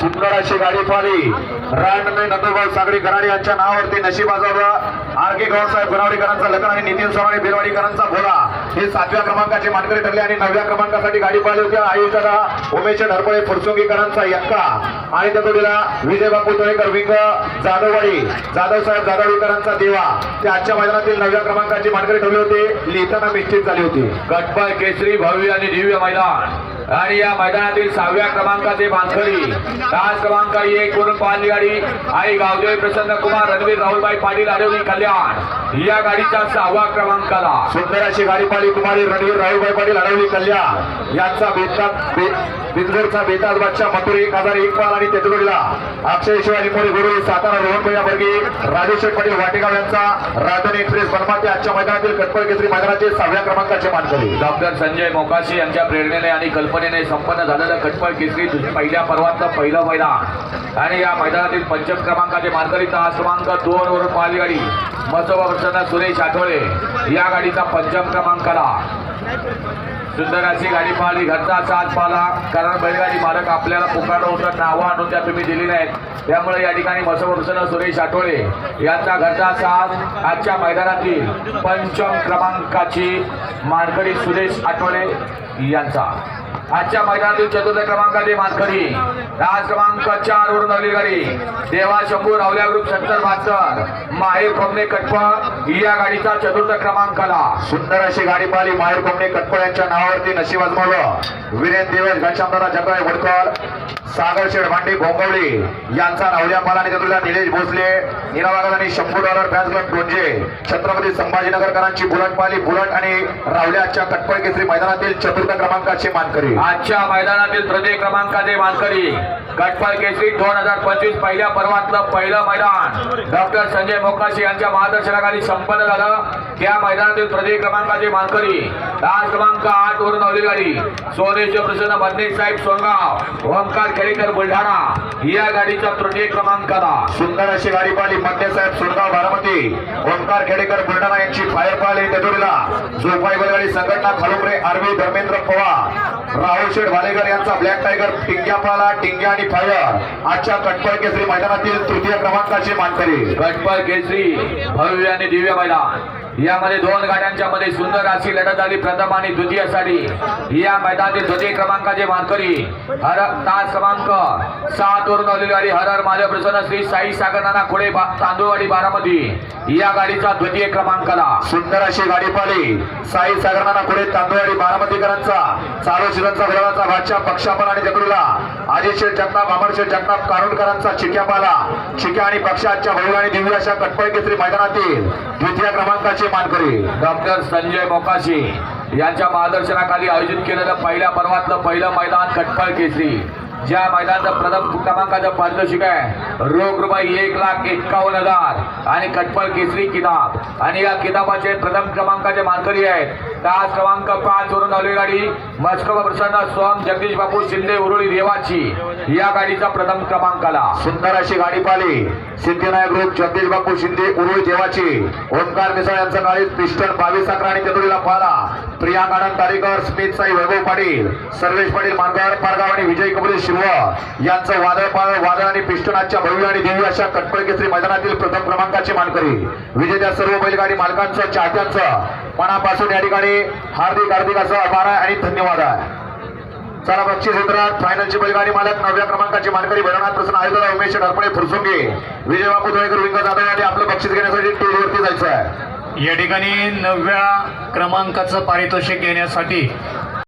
सुंदर अशी गाडी पाहिली. सागरी घराडे यांच्या नावावरती नशीब आर के गौरसाहेब गुणावडीकरांचा लग्न आणि नितीन सोनाने बिलवाडीकरांचा भोला. हे सातव्या क्रमांकाचे मानकरी ठरले आणि नवव्या क्रमांकासाठी गाडी पाहिली होती. आयुष्याला उमेश ढरपळे फुरसुंगीकरांचा यक्का. आणि त्या जोडीला विजय बापू तोळेकर विंग जाधववाडी. जाधव साहेब जाधवीकरांचा देवा. ते आजच्या मैदानातील नवव्या क्रमांकाची मानकरी ठरली होती. लिहिताना निश्चित झाली होती. गटपाय केसरी भव्य आणि दिव्य मैदान. आणि या मैदानातील सहाव्या क्रमांकाचे मानकरी तास क्रमांक एक वरून पाहिली गाडी आई गावदेव प्रसन्न कुमार रणवीर राहुलबाई पाटील आडवली कल्याण. या गाडीचा सहावा क्रमांकाला. सुंदर अशी गाडी पाहिली कुमारी रणवीर राहुलभाई पाटील अडवली कल्याण. यांचा बेतात बिंदूरचा बेताज बादशाह मथुर एक हजार एक पाल आणि तेजगडीला. अक्षय शिवाजी मोरे गुरु सातारा रोहन भैया बर्गे राजेश्वर पाटील वाटेगाव यांचा राजधानी एक्सप्रेस बनमाते आजच्या मैदानातील कटपळ केसरी मैदानाचे सहाव्या क्रमांकाचे मानकरी. डॉक्टर संजय मोकाशी यांच्या प्रेरणेने आणि कल्पनेने संपन्न झालेलं कटपळ केसरी दुसऱ्या पहिल्या पर्वातलं पहिलं मैदान. आणि या मैदानातील पंचम क्रमांकाचे मार्गरी तास क्रमांक दोन वरून पाहिली गाडी. मसोबा प्रसन्न सुरेश आठवळे या गाडीचा पंचम क्रमांकाला. सुंदर अशी गाडी पाहिली घरचा साथ पाला कारण बैलगाडी मालक आपल्याला पुकारलं होतं नावं आणून त्या तुम्ही दिली नाहीत. त्यामुळे या ठिकाणी मसोबा सुरेश आठवळे यांचा घरचा साथ आजच्या मैदानातील पंचम क्रमांकाची मानकरी सुरेश आठवळे यांचा. आजच्या मैदानातील चतुर्थ क्रमांकाची मानकरी राज क्रमांक चार वरून आली गाडी. देवा शंभू रावल्या ग्रुप सत्तर बहात्तर माहेर कोमणे कटपळ या गाडीचा चतुर्थ क्रमांकाला सुंदर अशी गाडी पाहिली माहेर कोमणे कटपळ यांच्या नावावरती नशीब आजमावलं वीरेन देवेश घनश्यामदादा जगराय वडकर सागर शेड भांडे गोंगवळे यांचा नावल्या माला आणि चतुर्थ निलेश भोसले निरावागत आणि शंभू डॉलर फॅन्स क्लब डोंजे छत्रपती संभाजीनगरकरांची बुलट पाहिली. बुलट आणि रावल्याच्या कटपळ केसरी मैदानातील चतुर्थ क्रमांकाचे मानकरी. आजच्या मैदानातील तृतीय क्रमांकाचे मानकरी गटपाल केसरी दोन हजार पंचवीस पहिल्या पर्वातलं पहिलं मैदान. डॉक्टर संजय मोकाशी यांच्या मार्गदर्शनाखाली संपन्न झालं. त्या मैदानातील तृतीय क्रमांकाचे मानकरी तास क्रमांक आठ वरून आवली गाडी. सोनेश्वर प्रसन्न बंदे साहेब सोनगाव ओंकार खेडेकर बुलढाणा. या गाडीचा तृतीय क्रमांकाला सुंदर अशी गाडी पाहिली मध्य सुरगाव बारामती. ओंकार खेडेकर बुलढाणा यांची फायर पाहिली तेजुरीला. जोपाई बैलगाडी संघटना खालुमरे आरवी धर्मेंद्र पवार राहुल शेठ भालेकर यांचा ब्लॅक टायगर टिंग्या पाला टिंग्या आणि फायर आजच्या कटपळ केसरी मैदानातील तृतीय क्रमांकाची मानकरी. गटपाल केसरी भव्य आणि दिव्य मैदान. यामध्ये दोन गाड्यांच्या मध्ये सुंदर अशी लढत झाली. प्रथम आणि द्वितीयसाठी या मैदानातील द्वितीय क्रमांकाचे मानकरी हर तास क्रमांक सात वरून आलेली गाडी हर हर प्रसन्न श्री साई सागरनाना खोडे तांदूळवाडी बारामती. या गाडीचा द्वितीय क्रमांकाला सुंदर अशी गाडी पाली साई सागरनाना खोडे तांदूळवाडी बारामतीकरांचा चालू शिरांचा गुलाबाचा बादशाह पक्षापण आणि जगडूला. अजित शेठ जगताप अमरशेठ जगताप कारुणकरांचा चिक्या पाला. चिक्या आणि पक्षाच्या बहु आणि दिव्य अशा कटपळ केसरी मैदानातील द्वितीय क्रमांकाचे मानकरी डॉक्टर संजय मोकाशी यांच्या मार्गदर्शनाखाली आयोजित केलेलं पहिल्या पर्वातलं पहिलं मैदान कटफळ केसरी. ज्या मैदानाचं प्रथम क्रमांकाचं पारितोषिक आहे रोख रुपये एक लाख एक्कावन्न हजार आणि कटफळ केसरी किताब. आणि या किताबाचे प्रथम क्रमांकाचे मानकरी आहेत तास क्रमांक पाच वरून आली गाडी. मस्कव प्रसन्न स्वाम जगदीश बापू शिंदे उरुळी देवाची. या गाडीचा प्रथम क्रमांकाला. सुंदर अशी गाडी पाली सिद्धिनायक ग्रुप जगदीश बापू शिंदे उरुळी देवाची. ओंकार मिसळ यांचा गाडी पिस्टन बावीस अकरा आणि चतुरीला पाला प्रिया आनंद तारीकर स्मित साई वैभव पाटील सर्वेश पाटील मानगार पारगाव आणि विजय कपूर शिव यांचं वादळ पाळ वादळ आणि पिस्टनाच्या भव्य आणि देवी अशा कटपळ केसरी मैदानातील प्रथम क्रमांकाचे मानकरी. विजेत्या सर्व बैलगाडी मालकांचं चाहत्यांचं मनापासून या ठिकाणी हार्दिक हार्दिक असं आभार आहे आणि धन्यवाद आहे. चला बक्षीस क्षेत्रात फायनलची बैलगाडी मालक नवव्या क्रमांकाची मानकरी भैरवनाथ प्रसन्न आयुर्वेदा उमेश ढरपडे फुरसुंगे विजय बापू धुळेकर विंग जाधव आणि आपलं बक्षीस घेण्यासाठी टूरवरती जायचं आहे. या ठिकाणी नवव्या क्रमांकाचं पारितोषिक घेण्यासाठी